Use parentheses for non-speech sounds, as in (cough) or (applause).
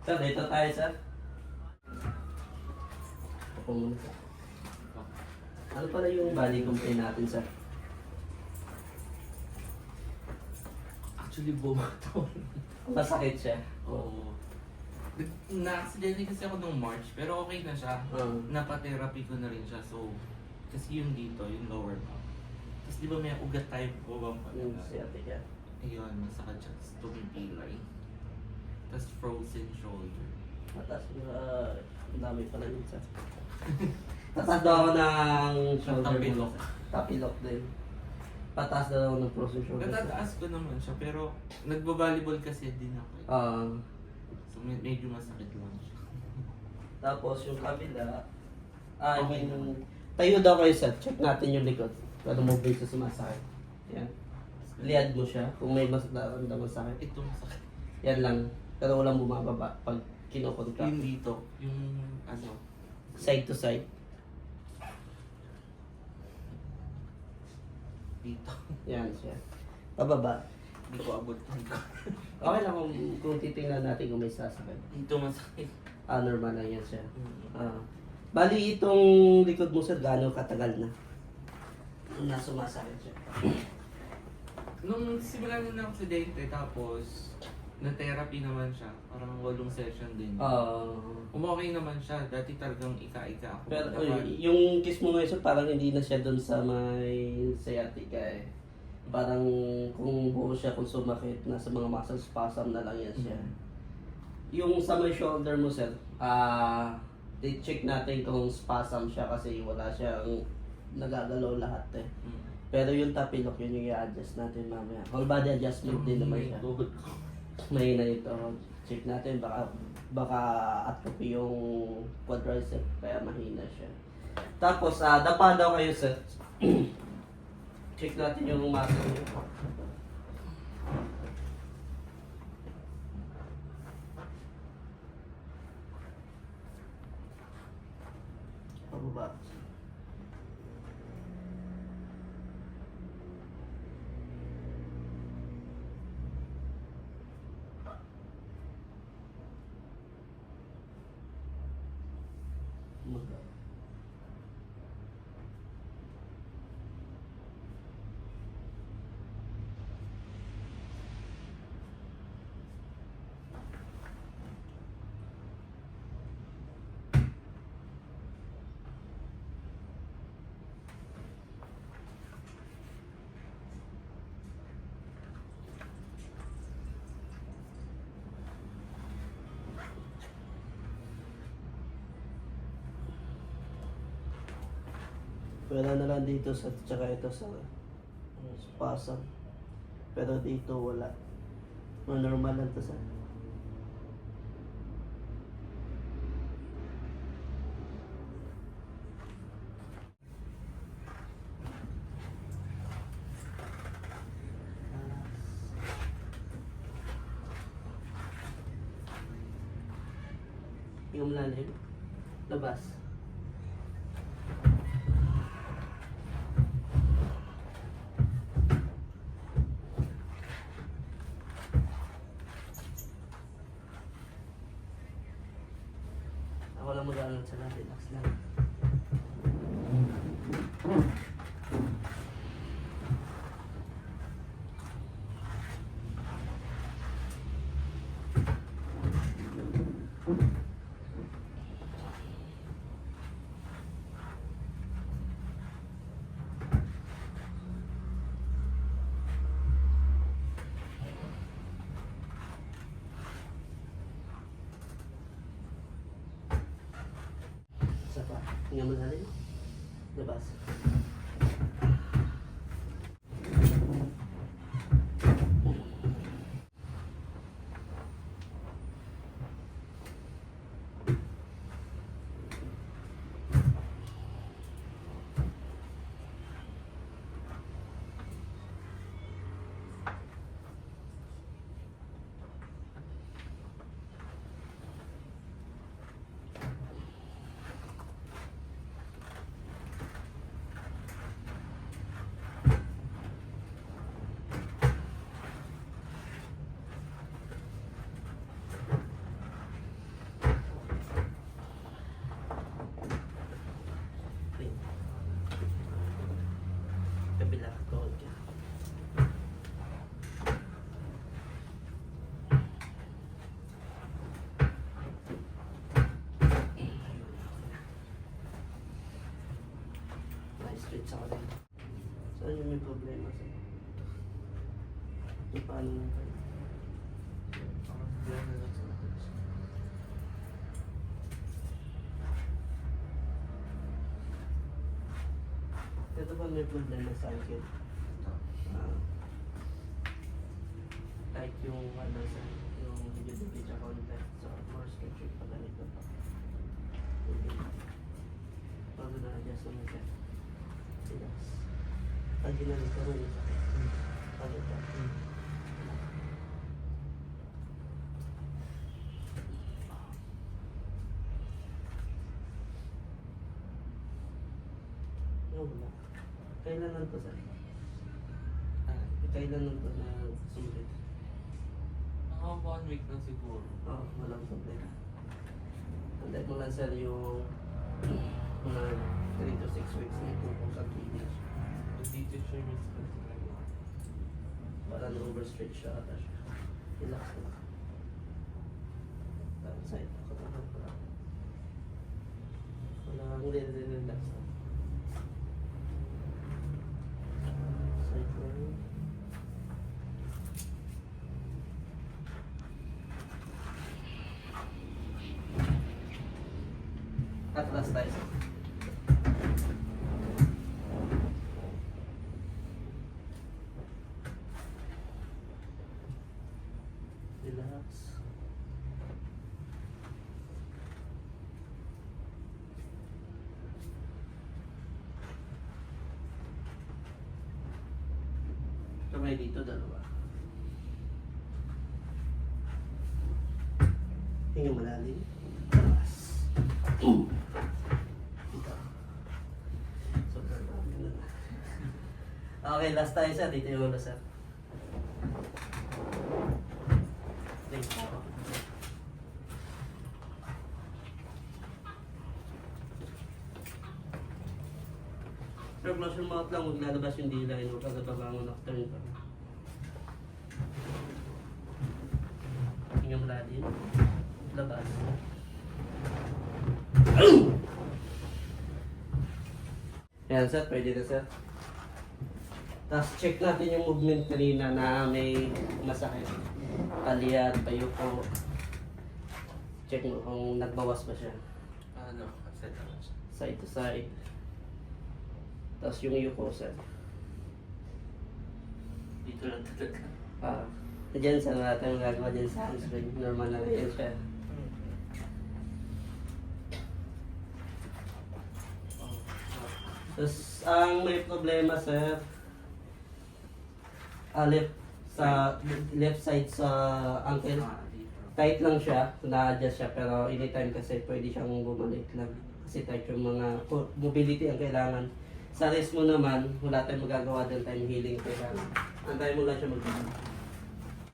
Sir, dito tayo, sir. Ako muna, sir. Ano pala yung body complaint natin, sir? Actually, bumato. Masakit siya. Oo. Nag- Na-accident kasi ako nung March, pero okay na siya. Oo. Napa-therapy ko na rin siya. So, kasi yung dito, yung lower back. Tapos di ba may ugat tayo bubang Yung pala? sciatica. Ayun, masakit siya. Tapos tumipilay. Tapos frozen shoulder. Matas. Uh, ang dami pala yun, sir. (laughs) Tatas daw ako ng shoulder Tapilok. Tapilok din. Pataas daw ako ng frozen shoulder. Natataas ko naman siya, pero nagbabalibol kasi din ako. eh. Ah, So, med- medyo masakit lang siya. (laughs) tapos yung kabila, ah, Okay mean, tayo daw kayo sir. Check natin yung likod. Paano mo ba sa sumasakit. Yan. Liad mo siya kung may mas nararamdaman sa akin. Ito masakit. Yan lang. Pero walang bumababa pag kinokontract. Yung dito, yung ano, Side to side. dito. Yan siya. Pababa. Hindi ko abot (laughs) Okay lang kung, kung titingnan natin kung may sasakit. Dito masakit. Ah, normal lang yan siya. Mm. Ah. Bali, itong likod mo sir, gaano katagal na? Na sumasakit siya. (clears throat) Nung simula na ng aksidente, tapos na-therapy naman siya. Parang walong session din. Ah. Umokay naman siya. Dati talagang ika-ika ako. pero uy, yung kiss mo ngayon sir, parang hindi na siya doon sa may sciatica eh. Parang kung buo siya kung sumakit, nasa mga muscle spasm na lang yan siya. Mm. Yung sa may shoulder mo sir, ah, i-check natin kung spasm siya kasi wala siyang nagagalaw lahat eh. Mm. Pero yung tapilok, yun yung i-adjust natin mamaya. Whole body adjustment din naman siya. Ko. May na ito. Check natin, baka baka atrophy yung quadricep, kaya mahina siya. Tapos, ah dapa daw kayo, sir. (clears throat) Check natin yung muscle niyo. Pababa. Mag- Wala na lang dito sa tsaka ito sa spasm. Pero dito wala. Normal lang to sa. Yung lalim. Labas. Ako lang mag-aaral sa lahat. Relax lang. Isa pa. Tingnan mo natin. Labas. Yung paano na tayo. Parang yan na lang sa akin. Ito ba may problema sa akin? Ah, like yung ano sa yung digit-digit sa contact sa more sketchy pa ganito pa. Okay. Bago na adjust naman siya. Relax. Pag ginamit ko rin yung sakit. Pag ito. Ano wala? Kailan lang to sir? Ah, Kailan lang to na sulit? Mga one week na siguro. Oo, oh, walang problema. Hantay mo lang sir yung mga 3 to 6 weeks na ipupong sa clinic. Dito siya yung Para na-overstretch siya ata siya. Relax lang. Side ako na lang para. Wala kang relax lang. Side lang. Atlas tayo. Relax. Kamay dito, dalawa. Hinga malalim. Taas. Dito. Sobrang dami na. Okay, last tayo sir. Dito yung ulo sir. Sir, close your mouth lang. Huwag lalabas yung dila. Huwag ka babangon after nito. Hinga mo lalim. Labas. Yan sir, pwede na sir. Tapos check natin yung movement kanina na may masakit. Paliyat, payuko. Check mo kung nagbawas ba siya. Ano, siya. Side to side. Tapos yung yuko sir. Dito lang talaga. Ah, dyan sa natin magagawa dyan sa hamstring. Normal na yan siya. Oh, Tapos ang may problema sir, ah, left sa left side sa ankle. ah, tight lang siya, na-adjust siya, pero anytime kasi pwede siyang bumalik lang. Kasi tight yung mga mobility ang kailangan. Sa rest mo naman, wala tayong magagawa doon tayong healing kailangan. Antayin mo lang siya mag